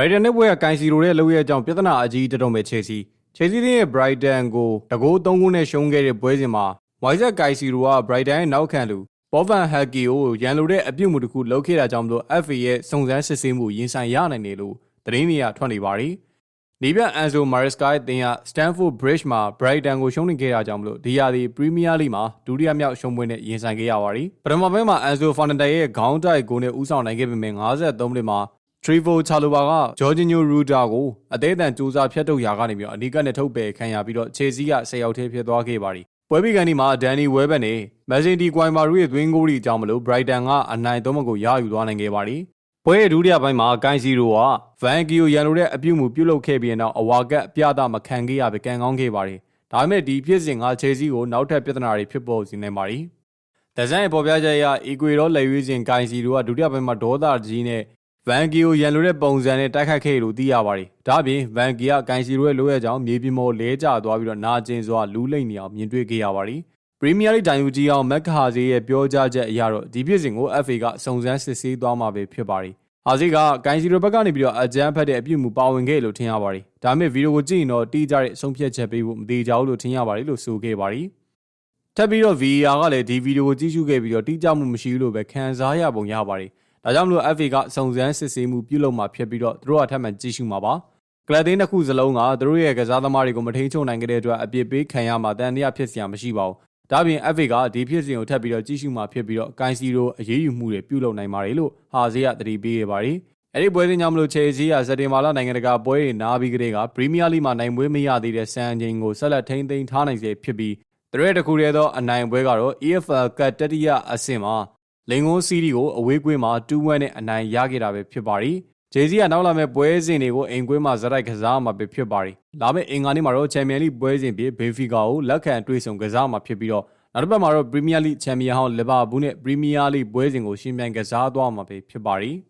Brighton နဲ့ဘွဲကကိုင်စီရိုရဲ့လောက်ရဲ့အကြောင်းပြဿနာအကြီးတက်တော့မဲ့ Chelsea Chelsea ရဲ့ Brighton ကိုတကိုး၃ခုနဲ့ရှုံးခဲ့တဲ့ပွဲစဉ်မှာ Moises Caicedo က Brighton ရဲ့နောက်ခံလူ Boban Hagi ကိုရန်လိုတဲ့အပြုတ်မှုတစ်ခုလုပ်ခဲ့တာကြောင့်မလို့ FA ရဲ့စုံစမ်းစစ်ဆေးမှုရင်ဆိုင်ရနိုင်တယ်လို့သတင်းတွေကထွက်နေပါတယ်။နီးပြ Anzo Maresca ရဲ့တင်က Stamford Bridge မှာ Brighton ကိုရှုံးနေခဲ့တာကြောင့်မလို့ဒီရာသီ Premier League မှာဒုတိယမြောက်ရှုံးပွဲနဲ့ရင်ဆိုင်ခဲ့ရပါတယ်။ပထမပိုင်းမှာ Anzo Fernandez ရဲ့ခေါင်းတိုက်ဂိုးနဲ့ဦးဆောင်နိုင်ခဲ့ပေမဲ့53မိနစ်မှာ Trivo Chalobah က Jorginho Ruda ကိုအသေးအံစူးစမ်းဖျက်ထုတ်ရာကနေပြီးတော့အနီးကပ်နဲ့ထုတ်ပယ်ခံရပြီးတော့ Chelsea က10ယောက်ထဲဖြစ်သွားခဲ့ပါတယ်။ပွဲပြီးကန်ဒီမှာ Danny Welbeck နဲ့ Mason Guimaru ရဲ့သွင်းဂိုးတွေအကြောင်းမလို့ Brighton ကအနိုင်သုံးမကိုရယူသွားနိုင်ခဲ့ပါတယ်။ပွဲရဲ့ဒုတိယပိုင်းမှာကိုင်စီရိုက Van Gio ရန်လိုတဲ့အပြုတ်မှုပြုတ်လုခဲ့ပြီးနောက်အဝါကတ်အပြတာမခံခဲ့ရပဲကန်ကောင်းခဲ့ပါတယ်။ဒါပေမဲ့ဒီဖြစ်စဉ်က Chelsea ကိုနောက်ထပ်ပြဿနာတွေဖြစ်ပေါ်စေနိုင်ပါတယ်။ဒဇန်ရဲ့ပေါ်ပြချက်အရအီကွေရောလက်ရွေးစဉ်ကိုင်စီရိုကဒုတိယပိုင်းမှာဒေါသကြီးနဲ့ ဗန်ဂီကိုရန်လိုတဲ့ပုံစံနဲ့တိုက်ခတ်ခဲ့လို့သိရပါတယ်။ဒါ့အပြင်ဗန်ဂီကဂိုင်စီရိုရဲ့လိုရဲ့ကြောင့်မြေပြင်ပေါ်လဲကျသွားပြီးတော့နာကျင်စွာလူးလိမ့်နေအောင်မြင်တွေ့ခဲ့ရပါတယ်။ပရီးမီးယားလိတိုင်ယူကြီးအောင်မက်ခါဇေရဲ့ပြောကြားချက်အရတော့ဒီဖြစ်စဉ်ကို FA ကစုံစမ်းစစ်ဆေးသွားမှာပဲဖြစ်ပါတယ်။ဟာဇီကဂိုင်စီရိုဘက်ကနေပြီးတော့အကြမ်းဖက်တဲ့အပြုမှုပါဝင်ခဲ့လို့ထင်ရပါတယ်။ဒါပေမဲ့ဗီဒီယိုကိုကြည့်ရင်တော့တိကျတဲ့အဆုံးဖြတ်ချက်ပေးဖို့မသေးကြဘူးလို့ထင်ရပါတယ်လို့ဆိုခဲ့ပါတယ်။ထပ်ပြီးတော့ VAR ကလည်းဒီဗီဒီယိုကိုကြည့်ရှုခဲ့ပြီးတော့တိကျမှုမရှိဘူးလို့ပဲခံစားရပုံရပါတယ်။ ဒါကြောင့်မလို့ FA ကစုံစမ်းစစ်ဆေးမှုပြုလုပ်မှာဖြစ်ပြီးတော့သူတို့ကထပ်မံကြည့်ရှုမှာပါကလပ်တင်းတစ်ခုစလုံးကသူတို့ရဲ့ကစားသမားတွေကိုမထိန်ချုံနိုင်ကြတဲ့အတွက်အပြစ်ပေးခံရမှာတန်တရားဖြစ်စရာမရှိပါဘူးဒါပြင် FA ကဒီဖြစ်စဉ်ကိုထပ်ပြီးတော့ကြည့်ရှုမှာဖြစ်ပြီးတော့ကိုင်စီရိုအရေးယူမှုတွေပြုလုပ်နိုင်ပါတယ်လို့ဟာဇေးကတတိပေးခဲ့ပါတယ်အဲ့ဒီပွဲစဉ်ကြောင့်မလို့ချယ်ဆီကစက်တင်ဘာလနိုင်ငံတကာပွဲတွေနားပြီးကလေးကပရီးမီးယားလိမှာနိုင်ပွဲမရသေးတဲ့စံချိန်ကိုဆက်လက်ထိန်းသိမ်းထားနိုင်စေဖြစ်ပြီးတရက်တစ်ခုတည်းသောအနိုင်ပွဲကတော့ EFL ကတ်တတိယအဆင့်မှာ လိန်ကုန်းစီးရီကိုအဝေးကွင်းမှာ2-1နဲ့အနိုင်ရခဲ့တာပဲဖြစ်ပါတယ်။ဂျေဇီကနောက်လာမဲ့ပွဲစဉ်တွေကိုအိမ်ကွင်းမှာဇက်တိုက်ကစားမှာပဲဖြစ်ပါတယ်။လာမယ့်အင်္ဂါနေ့မှာတော့ချန်ပီယံလိပွဲစဉ်ဖြစ်ဘေဖီကာကိုလက်ခံတွေ့ဆုံကစားမှာဖြစ်ပြီးတော့နောက်တစ်ပတ်မှာတော့ပရီးမီးယားလိချန်ပီယံဟောင်းလီဗာပူးနဲ့ပရီးမီးယားလိပွဲစဉ်ကိုရှင်ပြိုင်ကစားသွားမှာပဲဖြစ်ပါတယ်။